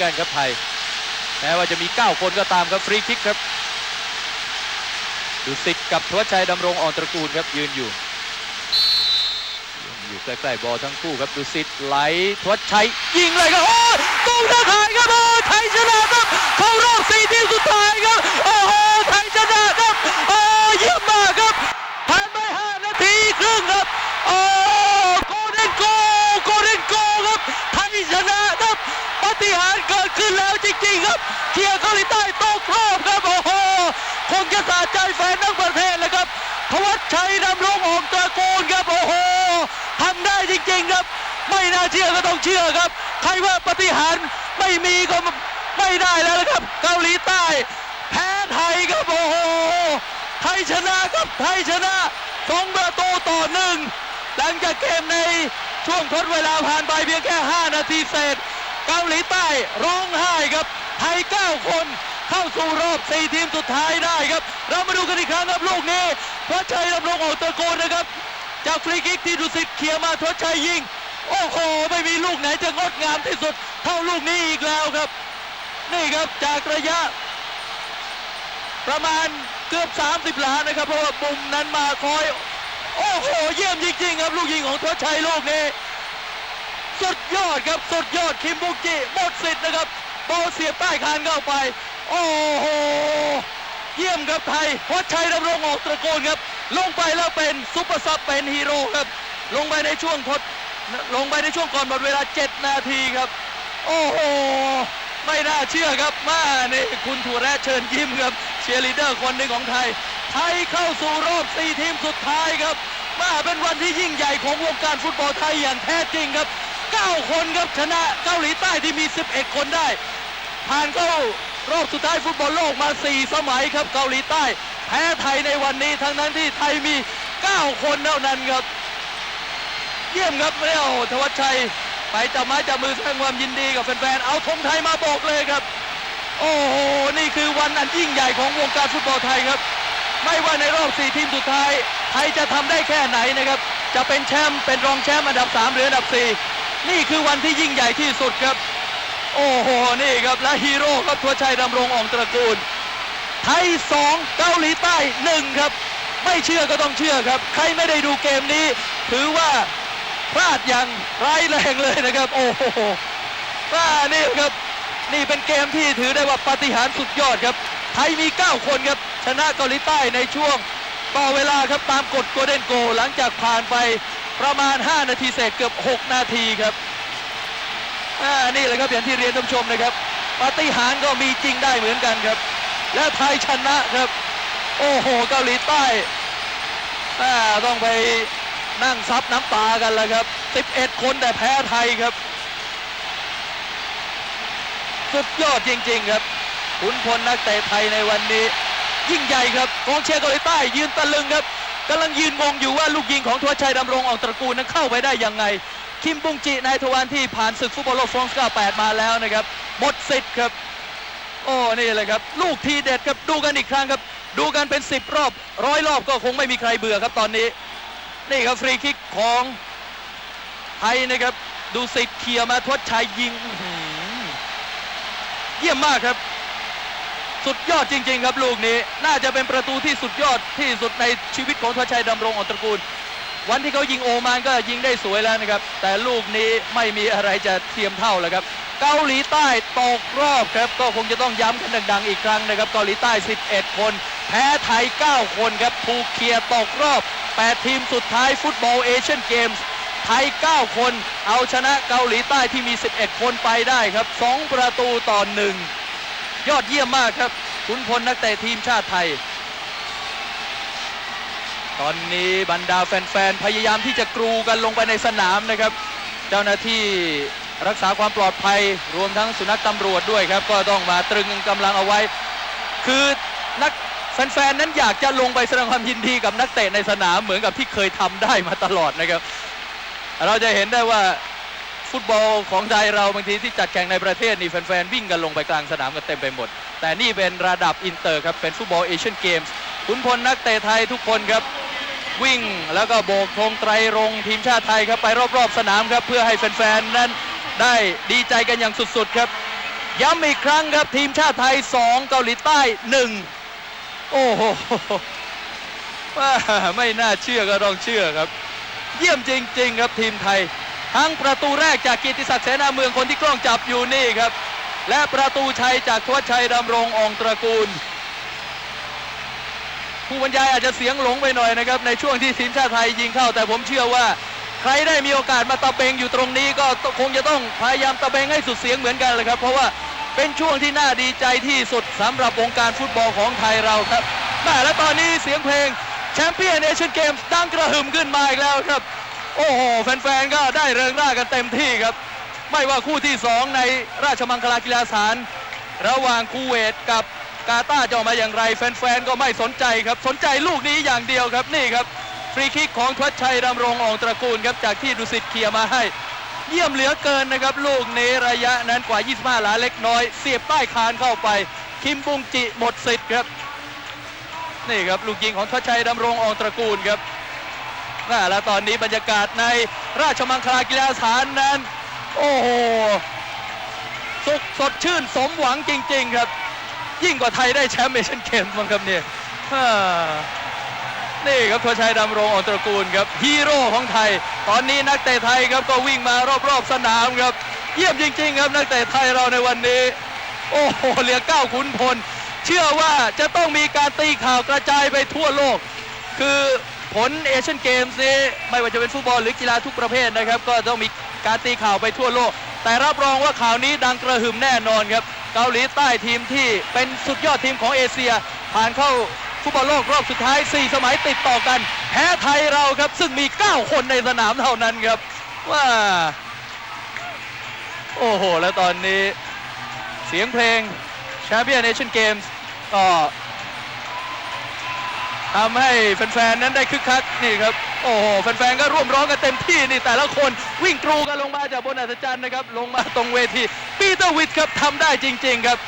กันครับไทยแม้ว่าจะมี 9 คนก็ตามครับฟรีคิกครับดุสิตกับทวชัยดำรงอ่อนตระกูลครับยืนอยู่อยู่ใกล้ๆบอลทั้งคู่ครับดุสิตไหลทวชัยยิงเลยครับโอ้ตรงตะข่ายครับโอ้ไทยชนะครับเข้ารอบสี่ทีมสุดท้ายครับโอ้โหไทยชนะครับโอ้ยเยี่ยมมากครับผ่านไป5นาทีครึ่งครับโอ้โกลเด้นโกโกลเด้นโกครับไทยชนะครับปาฏิหารย์เกิดขึ้นแล้วจ ริงๆครับเชียร์เกาหลีใต้ตกรอบครับโอ้โหคงจะสะใจแฟนทั้งประเทศเลยครับทวัชชัยดำรงออกตระกูลครับโอ้โหทำได้จริงๆครับ ไม่น่าเชื่อก็ต้องเชื่อครับ ใครว่าปฏิหารไม่มีก็ไม่ได้แล้วครับ เกาหลีใต้ แพ้ไทยครับโอ้โหไทยชนะครับไทยชนะสองประตูต่อหนึ่งหลังจากเกมในช่วงทดเวลาผ่านไปเพียงแค่ 5 นาทีเศษ เกาหลีใต้ร้องไห้ครับ ไทย 9 คนเข้าสู่รอบ 4 ทีมสุดท้ายได้ครับ เรามาดูกันอีกครั้งครับลูกนี้ทวชัยดำรงออกตะโกนนะครับ จากฟรีคิกที่ดุสิตเคลียมาทวชัยยิง โอ้โห ไม่มีลูกไหนจะงดงามที่สุด เท่าลูกนี้อีกแล้วครับ นี่ครับจากระยะ ประมาณเกือบ 30หลานะครับ เพราะว่ามุมนั้นมาคอย โอ้โห เยี่ยมจริงๆครับ ลูกยิงของทวชัยลูกนี้ สุดยอดครับ สุดยอดคิมบุกจิหมดสิทธิ์นะครับ บอลเสียบใต้คานเข้าไป โอ้โห เยี่ยมครับไทยทวชัยดำรงออกตระโกนครับ ลงไปแล้วเป็นซุปเปอร์ซับเป็นฮีโร่ครับ ลงไปในช่วงทดลงไปในช่วงก่อนหมดเวลา 7 นาทีครับ โอ้โห ไม่น่าเชื่อครับ มานี่คุณถั่วแระเชิญยิ้มครับ เชียร์ลีดเดอร์คนหนึ่งของไทย ไทยเข้าสู่รอบ 4 ทีมสุดท้ายครับ มาเป็นวันที่ยิ่งใหญ่ของวงการฟุตบอลไทยอย่างแท้จริงครับ 9 คนครับชนะเกาหลีใต้ที่มี 11 คนได้ ผ่านเข้ารอบสุดท้ายฟุตบอลโลกมา 4 สมัยครับเกาหลีใต้ แพ้ไทยในวันนี้ทั้งนั้นที่ไทยมี 9 คนเท่านั้นครับ เยี่ยมครับไม่ได้โอ้โหธวัชชัย ไปจับไม้จับมือแสดงความยินดีกับแฟนๆเอาธงไทยมาบอกเลยครับ โอ้โหนี่คือวันอันยิ่งใหญ่ของวงการฟุตบอลไทยครับไม่ว่าในรอบ 4 ทีมสุดท้ายไทยจะทำได้แค่ไหนนะครับ จะเป็นแชมป์เป็นรองแชมป์อันดับ 3 หรืออันดับ 4 นี่คือวันที่ยิ่งใหญ่ที่สุดครับ โอ้โห นี่ครับ และฮีโร่ครับทวชัยดำรงอ่องตระกูล ไทย 2 เกาหลีใต้ 1 ครับ ไม่เชื่อก็ต้องเชื่อครับ ใครไม่ได้ดูเกมนี้ ถือว่าพลาดอย่างร้ายแรงเลยนะครับ โอ้โหว่านี่ครับนี่เป็นเกมที่ถือได้ว่าปาฏิหาริย์สุดยอดครับ ไทยมี 9 คนครับ ชนะเกาหลีใต้ในช่วงต่อเวลาครับตามกฎโกลเด้นโก หลังจากผ่านไป ประมาณ 5 นาทีเศษเกือบ 6 นาทีครับอ่านี่แหละครับอย่างที่เรียนท่านชมนะครับปาฏิหาริย์ก็มีจริงได้เหมือนกันครับ และไทยชนะครับ โอ้โหเกาหลีใต้อ่าต้องไปนั่งซับน้ำตากันแล้วครับ 11 คนแต่แพ้ไทยครับ สุดยอดจริง ๆครับขุนพลนักเตะไทยในวันนี้ ยิ่งใหญ่ครับกองเชียร์เกาหลีใต้ยืนตะลึงครับ กำลังยืนงงอยู่ว่าลูกยิงของทวชัยดำรงออกตระกูลนั้นเข้าไปได้ยังไง คิมบุงจินายทวานที่ผ่านศึกฟุตบอลโลกฟรองซ์98 มาแล้วนะครับ หมดสิทธิ์ครับ โอ้นี่เลยครับ ลูกทีเด็ดครับดูกันอีกครั้งครับ ดูกันเป็น 10 รอบร้อยรอบก็คงไม่มีใครเบื่อครับตอนนี้ นี่ครับฟรีคิกของไทยนะครับ ดูสิทธิ์เคลียร์มาทวชัยยิงเยี่ยมมากครับ สุดยอดจริง ๆ ครับลูกนี้ น่าจะเป็นประตูที่สุดยอดที่สุดในชีวิตของทวชัยดำรงออกตระกูล วันที่เขายิงโอมานก็ยิงได้สวยแล้วนะครับ แต่ลูกนี้ไม่มีอะไรจะเทียมเท่าแล้วครับ เกาหลีใต้ตกรอบครับ ก็คงจะต้องย้ำกันดัง ๆ อีกครั้งนะครับ เกาหลีใต้ 11 คน แพ้ไทย 9 คนครับถูกเคลียร์ตกรอบ 8 ทีมสุดท้ายฟุตบอลเอเชียนเกมส์ไทย 9 คน เอาชนะเกาหลีใต้ที่มี 11 คนไปได้ครับ 2 ประตูต่อ 1 ยอดเยี่ยมมากครับขุนพลนักเตะทีมชาติไทย ตอนนี้บรรดาแฟนๆ พยายามที่จะกรูกันลงไปในสนามนะครับ เจ้าหน้าที่รักษาความปลอดภัยรวมทั้งสุนัขตำรวจด้วยครับ ก็ต้องมาตรึงกำลังเอาไว้ คือนักแฟนๆ นั้นอยากจะลงไปแสดงความยินดีกับนักเตะในสนามเหมือนกับที่เคยทำได้มาตลอดนะครับ เราจะเห็นได้ว่า ฟุตบอลของไทยเราบางทีที่จัดแข่งในประเทศนี่แฟนๆวิ่งกันลงไปกลางสนามกันเต็มไปหมด แต่นี่เป็นระดับอินเตอร์ครับเป็นฟุตบอลเอเชียนเกมส์ขุนพลนักเตะไทยทุกคนครับวิ่งแล้วก็โบกธงไตรรงทีมชาติไทยครับไปรอบๆสนามครับเพื่อให้แฟนๆนั้นได้ดีใจกันอย่างสุดๆครับ ย้ำอีกครั้งครับทีมชาติไทย 2 เกาหลีใต้ 1 โอ้โหว่าไม่น่าเชื่อก็ต้องเชื่อครับ เยี่ยมจริง ๆ ครับทีมไทย ทั้งประตูแรกจากกีติศักดิ์เสนาเมืองคนที่กล้องจับอยู่นี่ครับ และประตูชัยจากทวชชัยดำรงอองตระกูล ผู้บรรยายอาจจะเสียงหลงไปหน่อยนะครับ ในช่วงที่ทีมชาติไทยยิงเข้า แต่ผมเชื่อว่า ใครได้มีโอกาสมาตะเบงอยู่ตรงนี้ก็คงจะต้องพยายามตะเบงให้สุดเสียงเหมือนกันเลยครับ เพราะว่าเป็นช่วงที่น่าดีใจที่สุดสำหรับวงการฟุตบอลของไทยเราครับแม่และตอนนี้เสียงเพลงแชมเปี้ยนเอเชียนเกมส์ดังกระหึ่มขึ้นมาอีกแล้วครับ โอ้โหแฟนๆก็ได้เริงร่ากันเต็มที่ครับ ไม่ว่าคู่ที่ 2 ในราชมังคลากีฬาสถาน ระหว่างคูเวตกับกาตาร์จะออกมาอย่างไร แฟนๆก็ไม่สนใจครับ สนใจลูกนี้อย่างเดียวครับนี่ครับ ฟรีคิกของทวัชชัยดำรงอองตระกูลครับจากที่ดุสิตเคลียร์มาให้ เยี่ยมเหลือเกินนะครับ ลูกนี้ระยะนั้นกว่า 25 หลาเล็กน้อย เสียบใต้คานเข้าไป คิมบุงจิหมดสิทธิ์ครับนี่ครับลูกยิงของทวัชชัยดำรงอองตระกูลครับ น่าแล้วตอนนี้บรรยากาศในราชมังคลากีฬาสถานนั้น โอ้โห สุขสดชื่นสมหวังจริง ๆ ครับ ยิ่งกว่าไทยได้แชมป์เอเชียนเกมส์มั้งครับเนี่ยนี่ครับทวชัยดำรงอ่องตระกูลครับฮีโร่ของไทย ตอนนี้นักเตะไทยครับก็วิ่งมารอบๆสนามครับ เยี่ยมจริง ๆ ครับนักเตะไทยเราในวันนี้ โอ้โหเหลือเก้าขุนพล เชื่อว่าจะต้องมีการตีข่าวกระจายไปทั่วโลก คือ ผลเอเชียนเกมส์นี้ไม่ว่าจะเป็นฟุตบอลหรือกีฬาทุกประเภทนะครับ ก็ต้องมีการตีข่าวไปทั่วโลก แต่รับรองว่าข่าวนี้ดังกระหึ่มแน่นอนครับ เกาหลีใต้ทีมที่เป็นสุดยอดทีมของเอเชีย ผ่านเข้าฟุตบอลโลกรอบสุดท้าย 4 สมัยติดต่อกัน แพ้ไทยเราครับ ซึ่งมี 9 คนในสนามเท่านั้นครับว่าโอ้โห แล้วตอนนี้เสียงเพลงแชมเปี้ยนเอเชียนเกมส์ก็ ทำให้แฟนๆนั้นได้คึกคักนี่ครับ โอ้โหแฟนๆก็ร่วมร้องกันเต็มที่นี่แต่ละคนวิ่งกรูกันลงมาจากบนอัศจรรย์นะครับ ลงมาตรงเวทีปีเตอร์วิทครับทำได้จริง ๆ ครับ